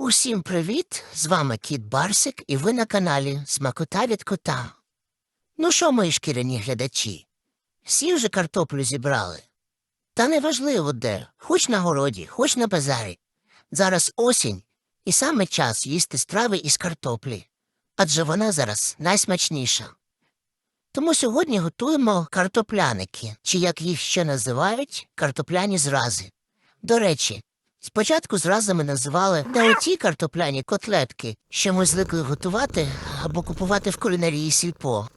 Усім привіт! З вами Кіт Барсик, і ви на каналі Смакота від кота. Ну що, мої шкіряні глядачі? Всі вже картоплю зібрали. Та неважливо де, хоч на городі, хоч на базарі. Зараз осінь, і саме час їсти страви із картоплі, адже вона зараз найсмачніша. Тому сьогодні готуємо картопляники, чи як їх ще називають, картопляні зрази. До речі, Спочатку зразами називали не оті картопляні котлетки, що ми звикли готувати або купувати в кулінарії сільпо,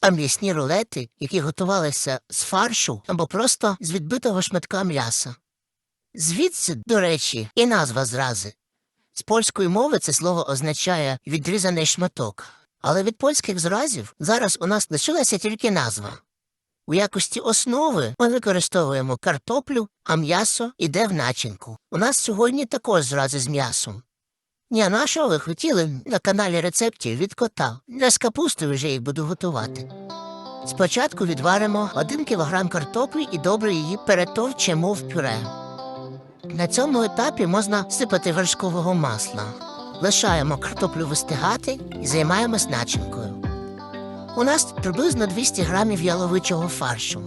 а м'ясні рулети, які готувалися з фаршу або просто з відбитого шматка м'яса. Звідси, до речі, і назва зрази. З польської мови це слово означає відрізаний шматок, але від польських зразів зараз у нас лишилася тільки назва. У якості основи ми використовуємо картоплю, а м'ясо йде в начинку. У нас сьогодні також зрази з м'ясом. Ні, що ви хотіли на каналі рецептів від кота? Я з капустою вже їх буду готувати. Спочатку відваримо 1 кг картоплі і добре її перетовчемо в пюре. На цьому етапі можна сипати вершкового масла. Лишаємо картоплю вистигати і займаємось начинкою. У нас приблизно 200 грамів яловичого фаршу.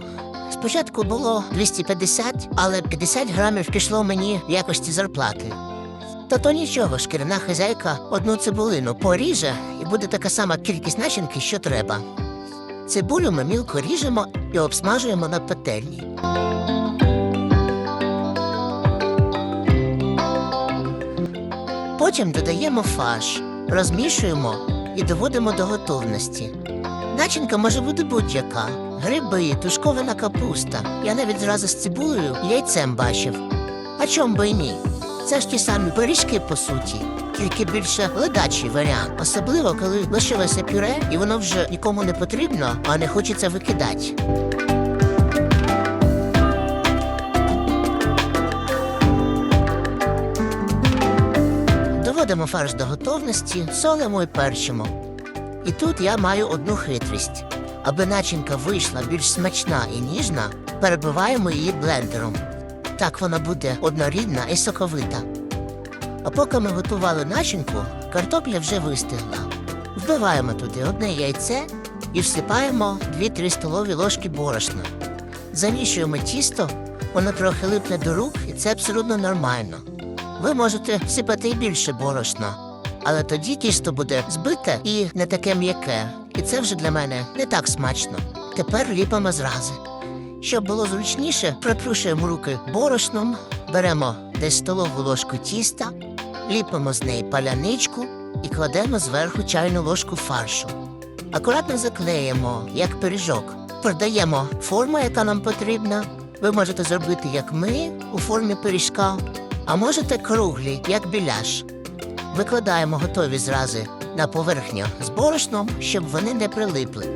Спочатку було 250, але 50 грамів пішло мені в якості зарплати. Та то нічого, шкіряна хазяйка одну цибулину поріже і буде така сама кількість начинки, що треба. Цибулю ми мілко ріжемо і обсмажуємо на пательні. Потім додаємо фарш, розмішуємо і доводимо до готовності. Начинка може бути будь-яка. Гриби, тушкована капуста. Я навіть зразу з цибулею яйцем бачив. А чом би й ні? Це ж ті самі пиріжки, по суті, тільки більше ледачий варіант. Особливо, коли лишилося пюре, і воно вже нікому не потрібно, а не хочеться викидати. Доводимо фарш до готовності, солимо і перчимо. І тут я маю одну хитрість. Аби начинка вийшла більш смачна і ніжна, перебиваємо її блендером. Так вона буде однорідна і соковита. А поки ми готували начинку, картопля вже вистигла. Вбиваємо туди одне яйце і всипаємо 2-3 столові ложки борошна. Замішуємо тісто, воно трохи липне до рук, і це абсолютно нормально. Ви можете всипати і більше борошна, але тоді тісто буде збите і не таке м'яке. І це вже для мене не так смачно. Тепер ліпимо зрази. Щоб було зручніше, притрушуємо руки борошном, беремо десь столову ложку тіста, ліпимо з неї паляничку і кладемо зверху чайну ложку фаршу. Акуратно заклеїмо, як пиріжок. Продаємо форму, яка нам потрібна. Ви можете зробити, як ми, у формі пиріжка, а можете круглі, як біляш. Викладаємо готові зрази на поверхню з борошном, щоб вони не прилипли.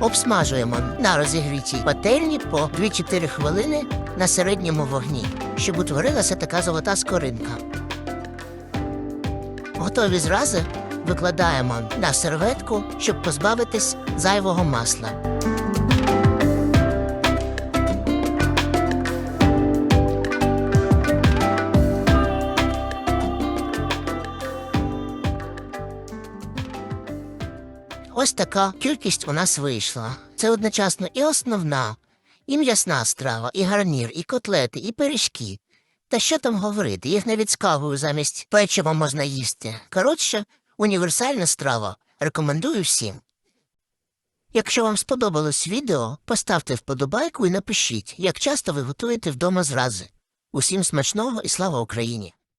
Обсмажуємо на розігрітій пательні по 2-4 хвилини на середньому вогні, щоб утворилася така золота скоринка. Готові зрази викладаємо на серветку, щоб позбавитись зайвого масла. Ось така кількість у нас вийшла. Це одночасно і основна, і м'ясна страва, і гарнір, і котлети, і пиріжки. Та що там говорити, їх навіть з кавою замість печива можна їсти. Коротше, універсальна страва. Рекомендую всім. Якщо вам сподобалось відео, поставте вподобайку і напишіть, як часто ви готуєте вдома зрази. Усім смачного і слава Україні!